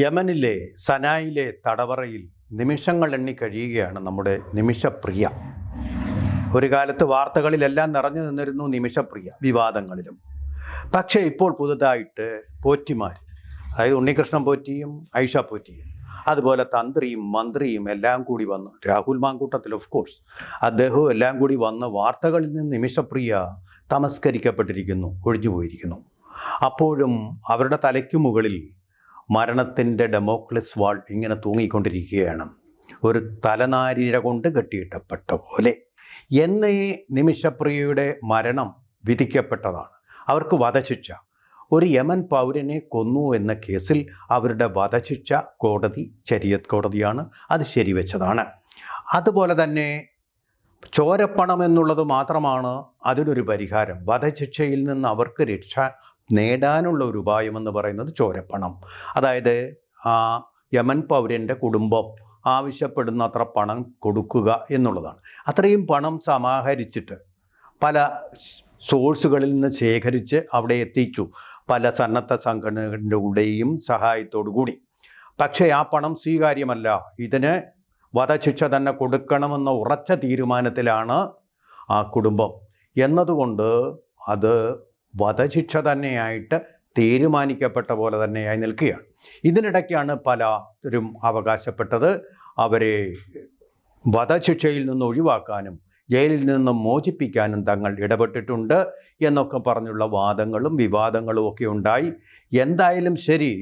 യമനിലെ സനായിലെ തടവറയിൽ നിമിഷങ്ങൾ എണ്ണി കഴിയുകയാണ് നമ്മുടെ നിമിഷപ്രിയ. ഒരു കാലത്ത് വാർത്തകളിലെല്ലാം നിറഞ്ഞു നിന്നിരുന്നു നിമിഷപ്രിയ വിവാദങ്ങളിലും. പക്ഷേ ഇപ്പോൾ പുതുതായിട്ട് പോറ്റിമാർ അതായത് ഉണ്ണികൃഷ്ണൻ പോറ്റിയും ഐഷ പോറ്റിയും അതുപോലെ തന്ത്രിയും മന്ത്രിയും എല്ലാം കൂടി വന്ന് രാഹുൽ മാങ്കൂട്ടത്തിൽ ഓഫ് കോഴ്സ് അദ്ദേഹവും എല്ലാം കൂടി വന്ന് വാർത്തകളിൽ നിന്ന് നിമിഷപ്രിയ തമസ്കരിക്കപ്പെട്ടിരിക്കുന്നു ഒഴിഞ്ഞു പോയിരിക്കുന്നു അപ്പോഴും അവരുടെ തലയ്ക്കു മുകളിൽ മരണത്തിന്റെ ഡെമോക്ലിസ് വാൾ ഇങ്ങനെ തൂങ്ങിക്കൊണ്ടിരിക്കുകയാണ്. ഒരു തലനാരിര കൊണ്ട് കെട്ടിയിട്ടപ്പെട്ട പോലെ. എന്ന് ഈ നിമിഷപ്രിയയുടെ മരണം വിധിക്കപ്പെട്ടതാണ്. അവർക്ക് വധശിക്ഷ. ഒരു യമൻ പൗരനെ കൊന്നു എന്ന കേസിൽ അവരുടെ വധശിക്ഷ കോടതി ശരിയത് കോടതിയാണ്. അത് ശരിവെച്ചതാണ്. അതുപോലെ തന്നെ ചോരപ്പണം എന്നുള്ളത് മാത്രമാണ് അതിനൊരു പരിഹാരം. വധശിക്ഷയിൽ നിന്ന് അവർക്ക് രക്ഷ നേടാനുള്ള ഒരു ഉപായമെന്ന് പറയുന്നത് ചോരപ്പണം. അതായത് ആ യമൻ പൗരന്റെ കുടുംബം ആവശ്യപ്പെടുന്ന അത്ര പണം കൊടുക്കുക എന്നുള്ളതാണ്. അത്രയും പണം സമാഹരിച്ചിട്ട് പല സോഴ്സുകളിൽ നിന്ന് ശേഖരിച്ച് അവിടെ എത്തിച്ചു. പല സന്നദ്ധ സംഘടനകളുടെയും സഹായത്തോടു കൂടി. പക്ഷേ ആ പണം സ്വീകാര്യമല്ല. ഇതിന് വധശിക്ഷ തന്നെ കൊടുക്കണമെന്ന ഉറച്ച തീരുമാനത്തിലാണ് ആ കുടുംബം. എന്നതുകൊണ്ട് അത് വധശിക്ഷ തന്നെയായിട്ട് തീരുമാനിക്കപ്പെട്ട പോലെ തന്നെയായി നിൽക്കുകയാണ്. ഇതിനിടയ്ക്കാണ് പലരും അവകാശപ്പെട്ടത് അവരെ വധശിക്ഷയിൽ നിന്ന് ഒഴിവാക്കാനും ജയിലിൽ നിന്നും മോചിപ്പിക്കാനും തങ്ങൾ ഇടപെട്ടിട്ടുണ്ട് എന്നൊക്കെ പറഞ്ഞുള്ള വാദങ്ങളും വിവാദങ്ങളും ഒക്കെ ഉണ്ടായി. എന്തായാലും ശരി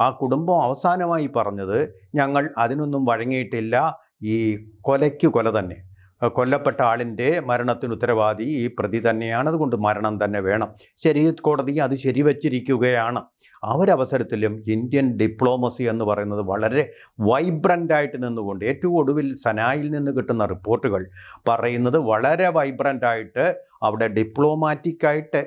ആ കുടുംബം അവസാനമായി പറഞ്ഞത് ഞങ്ങൾ അതിനൊന്നും വഴങ്ങിയിട്ടില്ല ഈ കൊലയ്ക്ക് കൊല തന്നെ. കൊല്ലപ്പെട്ട ആളിന്റെ മരണത്തിന് ഉത്തരവാദി ഈ പ്രതി തന്നെയാണ്. അതുകൊണ്ട് മരണം തന്നെ വേണം. ശരി കോടതി അത് ശരിവച്ചിരിക്കുകയാണ്. ആ ഒരവസരത്തിലും ഇന്ത്യൻ ഡിപ്ലോമസി എന്ന് പറയുന്നത് വളരെ വൈബ്രന്റായിട്ട് നിന്നുകൊണ്ട് ഏറ്റവും ഒടുവിൽ സനായിൽ നിന്ന് കിട്ടുന്ന റിപ്പോർട്ടുകൾ പറയുന്നത് വളരെ വൈബ്രന്റായിട്ട് അവിടെ ഡിപ്ലോമാറ്റിക്കായിട്ട്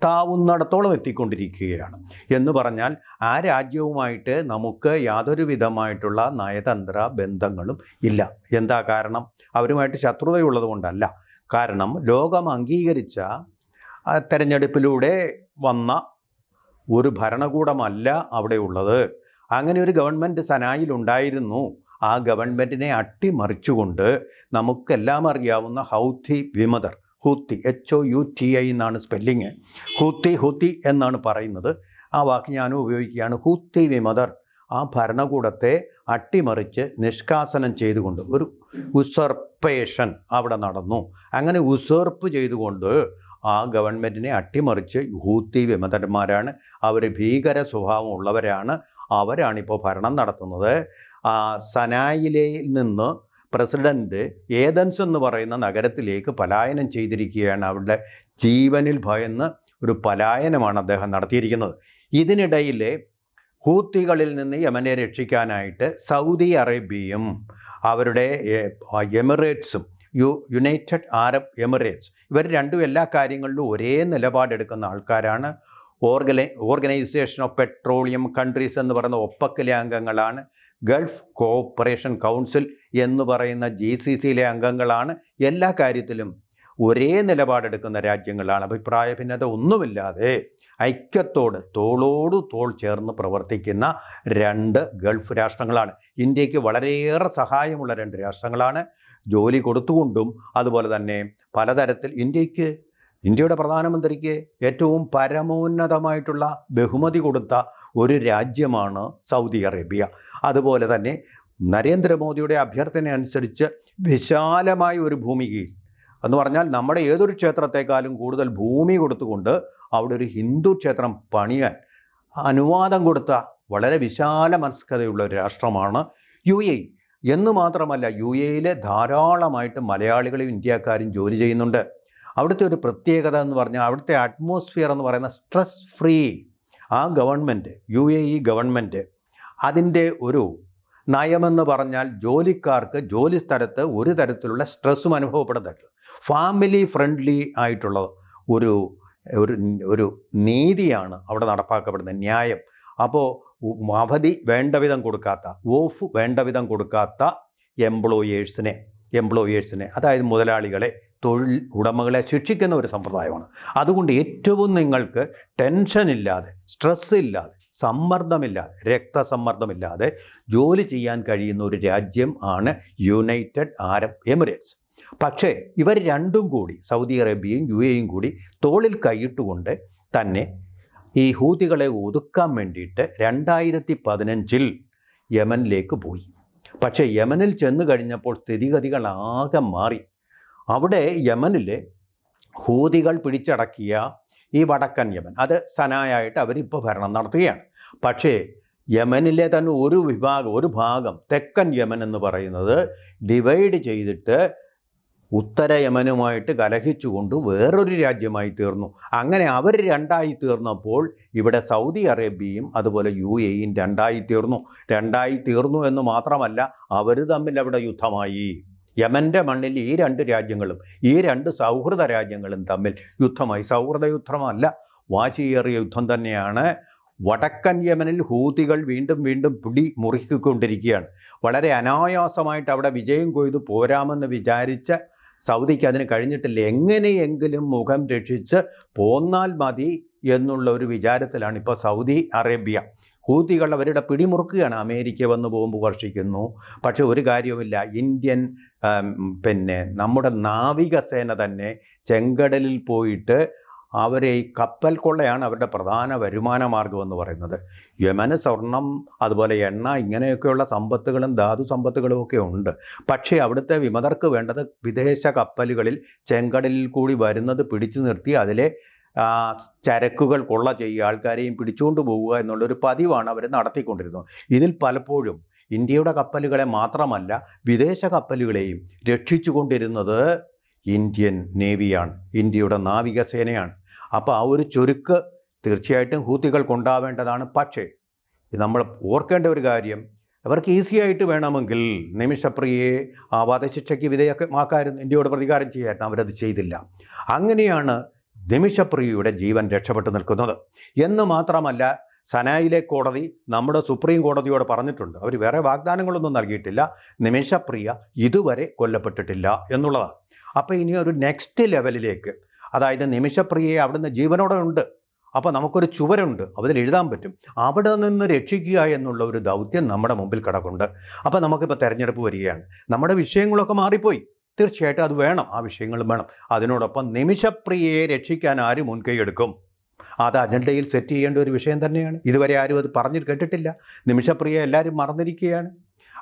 എത്താവുന്നിടത്തോളം എത്തിക്കൊണ്ടിരിക്കുകയാണ്. എന്ന് പറഞ്ഞാൽ ആ രാജ്യവുമായിട്ട് നമുക്ക് യാതൊരു വിധമായിട്ടുള്ള നയതന്ത്ര ബന്ധങ്ങളും ഇല്ല. എന്താ കാരണം? അവരുമായിട്ട് ശത്രുതയുള്ളത് കൊണ്ടല്ല. കാരണം ലോകം അംഗീകരിച്ച തെരഞ്ഞെടുപ്പിലൂടെ വന്ന ഒരു ഭരണകൂടമല്ല അവിടെ ഉള്ളത്. അങ്ങനെ ഒരു ഗവൺമെന്റ് സനായിലുണ്ടായിരുന്നു ആ ഗവൺമെന്റിനെ അട്ടിമറിച്ചുകൊണ്ട് നമുക്കെല്ലാം അറിയാവുന്ന ഹൗത്തി വിമതർ Houthi H O U T I എന്നാണ് സ്പെല്ലിങ് ഹൂത്തി ഹൂത്തി എന്നാണ് പറയുന്നത്. ആ വാക്ക് ഞാനും ഉപയോഗിക്കുകയാണ്. ഹൂത്തി വിമതർ ആ ഭരണകൂടത്തെ അട്ടിമറിച്ച് നിഷ്കാസനം ചെയ്തുകൊണ്ട് ഒരു ഉസർപ്പേഷൻ അവിടെ നടന്നു. അങ്ങനെ ഉസർപ്പ് ചെയ്തുകൊണ്ട് ആ ഗവൺമെന്റിനെ അട്ടിമറിച്ച് ഹൂത്തി വിമതന്മാരാണ് അവർ ഭീകര സ്വഭാവമുള്ളവരാണ് അവരാണിപ്പോൾ ഭരണം നടത്തുന്നത്. സനായിലയിൽ നിന്ന് പ്രസിഡന്റ് ഏതൻസ് എന്ന് പറയുന്ന നഗരത്തിലേക്ക് പലായനം ചെയ്തിരിക്കുകയാണ്. അവരുടെ ജീവനിൽ ഭയന്ന് ഒരു പലായനമാണ് അദ്ദേഹം നടത്തിയിരിക്കുന്നത്. ഇതിനിടയിൽ ഹൂത്തികളിൽ നിന്ന് യമനെ രക്ഷിക്കാനായിട്ട് സൗദി അറേബ്യയും അവരുടെ എമിറേറ്റ്സും യു യുണൈറ്റഡ് അറബ് എമിറേറ്റ്സ് ഇവർ രണ്ടും എല്ലാ കാര്യങ്ങളിലും ഒരേ നിലപാടെടുക്കുന്ന ആൾക്കാരാണ്. Organi organisation of petroleum countries എന്ന് പറയുന്ന ഒപ്പക്കിലെ അംഗങ്ങളാണ് ഗൾഫ് കോഓപ്പറേഷൻ കൗൺസിൽ എന്ന് പറയുന്ന ജി സി സിയിലെ അംഗങ്ങളാണ് എല്ലാ കാര്യത്തിലും ഒരേ നിലപാടെടുക്കുന്ന രാജ്യങ്ങളാണ്. അഭിപ്രായ ഭിന്നത ഒന്നുമില്ലാതെ ഐക്യത്തോട് തോളോട് തോൾ ചേർന്ന് പ്രവർത്തിക്കുന്ന രണ്ട് ഗൾഫ് രാഷ്ട്രങ്ങളാണ്. ഇന്ത്യയ്ക്ക് വളരെയേറെ സഹായമുള്ള രണ്ട് രാഷ്ട്രങ്ങളാണ്. ജോലി കൊടുത്തുകൊണ്ടും അതുപോലെ തന്നെ പലതരത്തിൽ ഇന്ത്യയ്ക്ക് ഇന്ത്യയുടെ പ്രധാനമന്ത്രിക്ക് ഏറ്റവും പരമോന്നതമായിട്ടുള്ള ബഹുമതി കൊടുത്ത ഒരു രാജ്യമാണ് സൗദി അറേബ്യ. അതുപോലെ തന്നെ നരേന്ദ്രമോദിയുടെ അഭ്യർത്ഥന അനുസരിച്ച് വിശാലമായ ഒരു ഭൂമികയിൽ എന്ന് പറഞ്ഞാൽ നമ്മുടെ ഏതൊരു ക്ഷേത്രത്തെക്കാളും കൂടുതൽ ഭൂമി കൊടുത്തുകൊണ്ട് അവിടെ ഒരു ഹിന്ദു ക്ഷേത്രം പണിയാൻ അനുവാദം കൊടുത്ത വളരെ വിശാല മനസ്കതയുള്ള ഒരു രാഷ്ട്രമാണ് യു എ. എന്ന് മാത്രമല്ല യു എയിൽ ധാരാളമായിട്ട് മലയാളികളും ഇന്ത്യക്കാരും ജോലി ചെയ്യുന്നുണ്ട്. അവിടുത്തെ ഒരു പ്രത്യേകത എന്ന് പറഞ്ഞാൽ അവിടുത്തെ അറ്റ്മോസ്ഫിയർ എന്ന് പറയുന്ന സ്ട്രെസ് ഫ്രീ ആ government U A E government അതിന്റെ ഒരു നയമെന്ന് പറഞ്ഞാൽ ജോലിക്കാർക്ക് ജോലി സ്ഥലത്ത് ഒരു തരത്തിലുള്ള സ്ട്രെസ്സും അനുഭവപ്പെടുന്നുണ്ട്. ഫാമിലി ഫ്രണ്ട്ലി ആയിട്ടുള്ള ഒരു ഒരു ഒരു നീതിയാണ് അവിടെ നടപ്പാക്കപ്പെടുന്നത്. ന്യായം. അപ്പോൾ അവധി വേണ്ട വിധം കൊടുക്കാത്ത ഓഫ് വേണ്ട വിധം കൊടുക്കാത്ത എംപ്ലോയേഴ്സിനെ എംപ്ലോയേഴ്സിനെ അതായത് മുതലാളികളെ തൊഴിൽ ഉടമകളെ ശിക്ഷിക്കുന്ന ഒരു സമ്പ്രദായമാണ്. അതുകൊണ്ട് ഏറ്റവും നിങ്ങൾക്ക് ടെൻഷൻ ഇല്ലാതെ സ്ട്രെസ് ഇല്ലാതെ സമ്മർദ്ദമില്ലാതെ രക്തസമ്മർദ്ദമില്ലാതെ ജോലി ചെയ്യാൻ കഴിയുന്ന ഒരു രാജ്യം ആണ് യുണൈറ്റഡ് അറബ് എമിറേറ്റ്സ് പക്ഷേ ഇവർ രണ്ടും കൂടി സൗദി അറേബ്യയും യു എയും കൂടി തോളിൽ കൈയിട്ടുകൊണ്ട് തന്നെ ഈ ഹൂതികളെ ഒതുക്കാൻ വേണ്ടിയിട്ട് രണ്ടായിരത്തി പതിനഞ്ചിൽ യമനിലേക്ക് പോയി. പക്ഷേ യമനിൽ ചെന്ന് കഴിഞ്ഞപ്പോൾ സ്ഥിതിഗതികൾ ആകെ മാറി. യമനിലെ ഹൂതികൾ പിടിച്ചടക്കിയ ഈ വടക്കൻ യമൻ അത് സനായായിട്ട് അവരിപ്പോൾ ഭരണം നടത്തുകയാണ്. പക്ഷേ യമനിലെ തന്നെ ഒരു വിഭാഗം ഒരു ഭാഗം തെക്കൻ യമൻ എന്ന് പറയുന്നത് ഡിവൈഡ് ചെയ്തിട്ട് ഉത്തര യമനുമായിട്ട് കലഹിച്ചുകൊണ്ട് വേറൊരു രാജ്യമായി തീർന്നു. അങ്ങനെ അവർ രണ്ടായി തീർന്നപ്പോൾ ഇവിടെ സൗദി അറേബ്യയും അതുപോലെ യു എയും രണ്ടായി തീർന്നു. രണ്ടായി തീർന്നു എന്ന് മാത്രമല്ല അവർ തമ്മിൽ അവിടെ യുദ്ധമായി. യമന്റെ മണ്ണിൽ ഈ രണ്ട് രാജ്യങ്ങളും ഈ രണ്ട് സൗഹൃദ രാജ്യങ്ങളും തമ്മിൽ യുദ്ധമായി. സൗഹൃദ യുദ്ധമല്ല വാശിയേറിയ യുദ്ധം തന്നെയാണ്. വടക്കൻ യമനിൽ ഹൂതികൾ വീണ്ടും വീണ്ടും പിടി മുറുക്കിക്കൊണ്ടിരിക്കുകയാണ് വളരെ അനായാസമായിട്ട് അവിടെ വിജയം കൊയ്ത് പോരാമെന്ന് വിചാരിച്ച സൗദിക്ക് അതിന് കഴിഞ്ഞിട്ടില്ല. എങ്ങനെയെങ്കിലും മുഖം രക്ഷിച്ച് പോന്നാൽ മതി എന്നുള്ള ഒരു വിചാരത്തിലാണ് ഇപ്പോൾ സൗദി അറേബ്യ. ഹൂതികൾ അവരുടെ പിടിമുറുക്കുകയാണ്. അമേരിക്ക വന്ന് ബോംബ് വർഷിക്കുന്നു പക്ഷെ ഒരു കാര്യവുമില്ല. ഇന്ത്യൻ പിന്നെ നമ്മുടെ നാവികസേന തന്നെ ചെങ്കടലിൽ പോയിട്ട് അവരെ ഈ കപ്പൽ കൊള്ളയാണ് അവരുടെ പ്രധാന വരുമാന മാർഗം എന്ന് പറയുന്നത്. യമന് സ്വർണം അതുപോലെ എണ്ണ ഇങ്ങനെയൊക്കെയുള്ള സമ്പത്തുകളും ധാതു സമ്പത്തുകളും ഒക്കെ ഉണ്ട്. പക്ഷേ അവിടുത്തെ വിമതർക്ക് വേണ്ടത് വിദേശ കപ്പലുകളിൽ ചെങ്കടലിൽ കൂടി വരുന്നത് പിടിച്ചു നിർത്തി അതിലെ ചരക്കുകൾ കൊള്ള ചെയ്യുക ആൾക്കാരെയും പിടിച്ചുകൊണ്ട് പോവുക എന്നുള്ളൊരു പതിവാണ് അവർ നടത്തിക്കൊണ്ടിരുന്നത്. ഇതിൽ പലപ്പോഴും ഇന്ത്യയുടെ കപ്പലുകളെ മാത്രമല്ല വിദേശ കപ്പലുകളെയും രക്ഷിച്ചുകൊണ്ടിരുന്നത് ഇന്ത്യൻ നേവിയാണ് ഇന്ത്യയുടെ നാവികസേനയാണ്. അപ്പോൾ ആ ഒരു ചുരുക്ക് തീർച്ചയായിട്ടും ഹൂത്തികൾക്കുണ്ടാവേണ്ടതാണ്. പക്ഷേ നമ്മൾ ഓർക്കേണ്ട ഒരു കാര്യം അവർക്ക് ഈസി ആയിട്ട് വേണമെങ്കിൽ നിമിഷപ്രിയയെ ആ വധശിക്ഷയ്ക്ക് വിധേയമാക്കായിരുന്നു ഇന്ത്യയോട് പ്രതികാരം ചെയ്യായിരുന്നു അവരത് ചെയ്തില്ല. അങ്ങനെയാണ് നിമിഷപ്രിയയുടെ ജീവൻ രക്ഷപ്പെട്ടു നിൽക്കുന്നത്. എന്ന് മാത്രമല്ല സനായിലെ കോടതി നമ്മുടെ സുപ്രീം കോടതിയോട് പറഞ്ഞിട്ടുണ്ട്. അവർ വേറെ വാഗ്ദാനങ്ങളൊന്നും നൽകിയിട്ടില്ല. നിമിഷപ്രിയ ഇതുവരെ കൊല്ലപ്പെട്ടിട്ടില്ല എന്നുള്ളതാണ്. അപ്പോൾ ഇനി ഒരു നെക്സ്റ്റ് ലെവലിലേക്ക് അതായത് നിമിഷപ്രിയയെ അവിടുന്ന് ജീവനോടെ ഉണ്ട്. അപ്പോൾ നമുക്കൊരു ചുവരുണ്ട് അതിൽ എഴുതാൻ പറ്റും. അവിടെ നിന്ന് രക്ഷിക്കുക എന്നുള്ള ഒരു ദൗത്യം നമ്മുടെ മുമ്പിൽ കിടക്കുന്നുണ്ട് അപ്പോൾ നമുക്കിപ്പോൾ തിരഞ്ഞെടുപ്പ് വരികയാണ്. നമ്മുടെ വിഷയങ്ങളൊക്കെ മാറിപ്പോയി. തീർച്ചയായിട്ടും അത് വേണം. ആ വിഷയങ്ങളും വേണം. അതിനോടൊപ്പം നിമിഷപ്രിയയെ രക്ഷിക്കാൻ ആര് മുൻകൈ എടുക്കും? അത് അജണ്ടയിൽ സെറ്റ് ചെയ്യേണ്ട ഒരു വിഷയം തന്നെയാണ്. ഇതുവരെ ആരും അത് പറഞ്ഞു കേട്ടിട്ടില്ല. നിമിഷപ്രിയ എല്ലാവരും മറന്നിരിക്കുകയാണ്.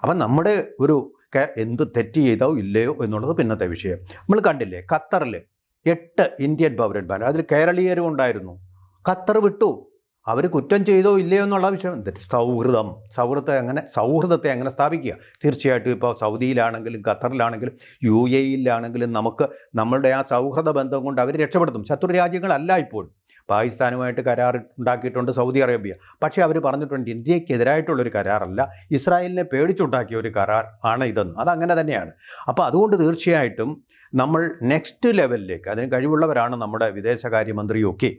അപ്പം നമ്മുടെ ഒരു എന്ത് തെറ്റ് ചെയ്തോ ഇല്ലയോ എന്നുള്ളത് പിന്നത്തെ വിഷയം. നമ്മൾ കണ്ടില്ലേ ഖത്തറിൽ എട്ട് ഇന്ത്യൻ പൗരന്മാർ അതിൽ കേരളീയരും ഉണ്ടായിരുന്നു. ഖത്തർ വിട്ടു. അവർ കുറ്റം ചെയ്തോ ഇല്ലയോ എന്നുള്ള വിഷയം. സൗഹൃദം. സൗഹൃദത്തെ എങ്ങനെ സൗഹൃദത്തെ എങ്ങനെ സ്ഥാപിക്കുക. തീർച്ചയായിട്ടും ഇപ്പോൾ സൗദിയിലാണെങ്കിലും ഖത്തറിലാണെങ്കിലും യു എയിലാണെങ്കിലും നമുക്ക് നമ്മളുടെ ആ സൗഹൃദ ബന്ധം കൊണ്ട് അവർ രക്ഷപ്പെടുത്തും. ശത്രു രാജ്യങ്ങളല്ല ഇപ്പോഴും പാകിസ്ഥാനുമായിട്ട് കരാർ ഉണ്ടാക്കിയിട്ടുണ്ട് സൗദി അറേബ്യ. പക്ഷേ അവർ പറഞ്ഞിട്ടുണ്ട് ഇന്ത്യക്കെതിരായിട്ടുള്ളൊരു കരാറല്ല ഇസ്രായേലിനെ പേടിച്ചുണ്ടാക്കിയ ഒരു കരാർ ആണ് ഇതെന്ന്. അതങ്ങനെ തന്നെയാണ്. അപ്പോൾ അതുകൊണ്ട് തീർച്ചയായിട്ടും നമ്മൾ നെക്സ്റ്റ് ലെവലിലേക്ക് അതിന് കഴിവുള്ളവരാണ് നമ്മുടെ വിദേശകാര്യമന്ത്രിയൊക്കെ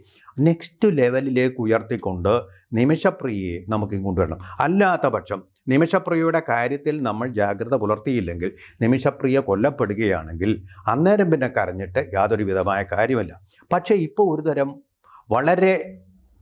നെക്സ്റ്റ് ലെവലിലേക്ക് ഉയർത്തിക്കൊണ്ട് നിമിഷപ്രിയയെ നമുക്ക് കൊണ്ടുവരണം. അല്ലാത്ത പക്ഷം നിമിഷപ്രിയയുടെ കാര്യത്തിൽ നമ്മൾ ജാഗ്രത പുലർത്തിയില്ലെങ്കിൽ നിമിഷപ്രിയ കൊല്ലപ്പെടുകയാണെങ്കിൽ അന്നേരം പിന്നെ കരഞ്ഞിട്ട് യാതൊരു വിധമായ കാര്യമല്ല. പക്ഷേ ഇപ്പോൾ ഒരു തരം വളരെ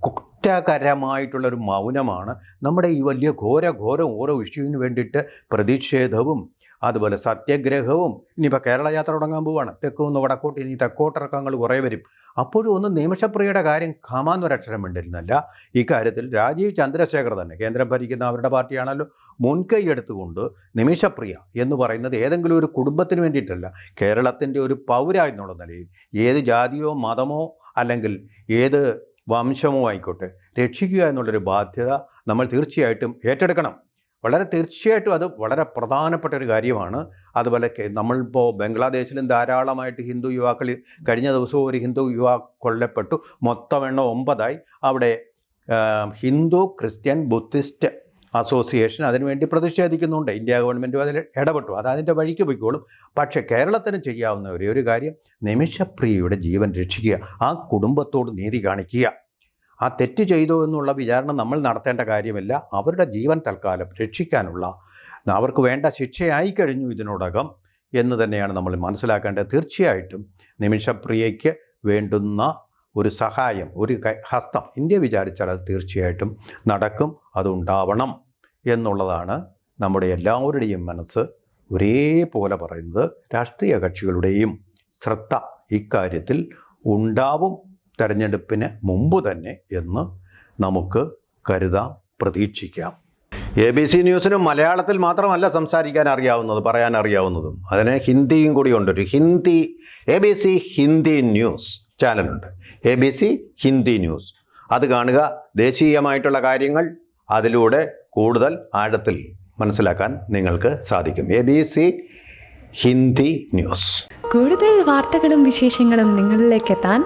കുറ്റകരമായിട്ടുള്ളൊരു മൗനമാണ് നമ്മുടെ ഈ വലിയ ഘോര ഘോരം ഓരോ ഇഷ്യൂവിന് വേണ്ടിയിട്ട് പ്രതിഷേധവും അതുപോലെ സത്യഗ്രഹവും ഇനിയിപ്പോൾ കേരള യാത്ര തുടങ്ങാൻ പോവുകയാണ് തെക്കുനിന്ന് വടക്കോട്ട് ഇനി തെക്കോട്ടിറക്കങ്ങൾ കുറേ വരും. അപ്പോഴും ഒന്നും നിമിഷപ്രിയയുടെ കാര്യം കാമാന്നൊരക്ഷരം വേണ്ടിയിരുന്നല്ല ഇക്കാര്യത്തിൽ രാജീവ് ചന്ദ്രശേഖർ തന്നെ കേന്ദ്രം ഭരിക്കുന്ന അവരുടെ പാർട്ടിയാണല്ലോ മുൻകൈ എടുത്തുകൊണ്ട് നിമിഷപ്രിയ എന്ന് പറയുന്നത് ഏതെങ്കിലും ഒരു കുടുംബത്തിന് വേണ്ടിയിട്ടല്ല. കേരളത്തിന്റെ ഒരു പൗര എന്നുള്ള നിലയിൽ ഏത് ജാതിയോ മതമോ അല്ലെങ്കിൽ ഏത് വംശമോ ആയിക്കോട്ടെ രക്ഷിക്കുക എന്നുള്ളൊരു ബാധ്യത നമ്മൾ തീർച്ചയായിട്ടും ഏറ്റെടുക്കണം. വളരെ തീർച്ചയായിട്ടും അത് വളരെ പ്രധാനപ്പെട്ട ഒരു കാര്യമാണ്. അതുപോലെ നമ്മളിപ്പോൾ ബംഗ്ലാദേശിലും ധാരാളമായിട്ട് ഹിന്ദു യുവാക്കൾ കഴിഞ്ഞ ദിവസവും ഒരു ഹിന്ദു യുവാ കൊല്ലപ്പെട്ടു. മൊത്തം എണ്ണം ഒമ്പതായി. അവിടെ ഹിന്ദു ക്രിസ്ത്യൻ ബുദ്ധിസ്റ്റ് അസോസിയേഷൻ അതിനുവേണ്ടി പ്രതിഷേധിക്കുന്നുണ്ട്. ഇന്ത്യ ഗവൺമെന്റും അതിൽ ഇടപെട്ടു. അത് അതിന്റെ വഴിക്ക് പോയിക്കോളും. പക്ഷേ കേരളത്തിന് ചെയ്യാവുന്ന ഒരേ ഒരു കാര്യം നിമിഷപ്രിയയുടെ ജീവൻ രക്ഷിക്കുക. ആ കുടുംബത്തോട് നീതി കാണിക്കുക. ആ തെറ്റ് ചെയ്തോ എന്നുള്ള വിചാരണ നമ്മൾ നടത്തേണ്ട കാര്യമില്ല. അവരുടെ ജീവൻ തൽക്കാലം രക്ഷിക്കാനുള്ള അവർക്ക് വേണ്ട ശിക്ഷയായി കഴിഞ്ഞു ഇതിനോടകം എന്ന് തന്നെയാണ് നമ്മൾ മനസ്സിലാക്കേണ്ടത്. തീർച്ചയായിട്ടും നിമിഷപ്രിയയ്ക്ക് വേണ്ടുന്ന ഒരു സഹായം ഒരു ഹസ്തം ഇന്ത്യ വിചാരിച്ചാൽ അത് തീർച്ചയായിട്ടും നടക്കും അതുണ്ടാവണം എന്നുള്ളതാണ് നമ്മുടെ എല്ലാവരുടെയും മനസ്സ് ഒരേപോലെ പറയുന്നത്. രാഷ്ട്രീയ കക്ഷികളുടെയും ശ്രദ്ധ ഇക്കാര്യത്തിൽ ഉണ്ടാവും. തെരഞ്ഞെടുപ്പിന് മുമ്പ് തന്നെ എന്ന് നമുക്ക് കരുതാം പ്രതീക്ഷിക്കാം. എ ബി സി ന്യൂസിന് മലയാളത്തിൽ മാത്രമല്ല സംസാരിക്കാൻ അറിയാവുന്നത് പറയാൻ അറിയാവുന്നതും. അതിന് ഹിന്ദിയും കൂടി ഉണ്ട്. ഒരു Hindi A B C Hindi news ചാനലുണ്ട്. A B C Hindi news. അത് കാണുക. ദേശീയമായിട്ടുള്ള കാര്യങ്ങൾ അതിലൂടെ കൂടുതൽ ആഴത്തിൽ മനസ്സിലാക്കാൻ നിങ്ങൾക്ക് സാധിക്കും. A B C Hindi news. കൂടുതൽ വാർത്തകളും വിശേഷങ്ങളും നിങ്ങളിലേക്ക് എത്താൻ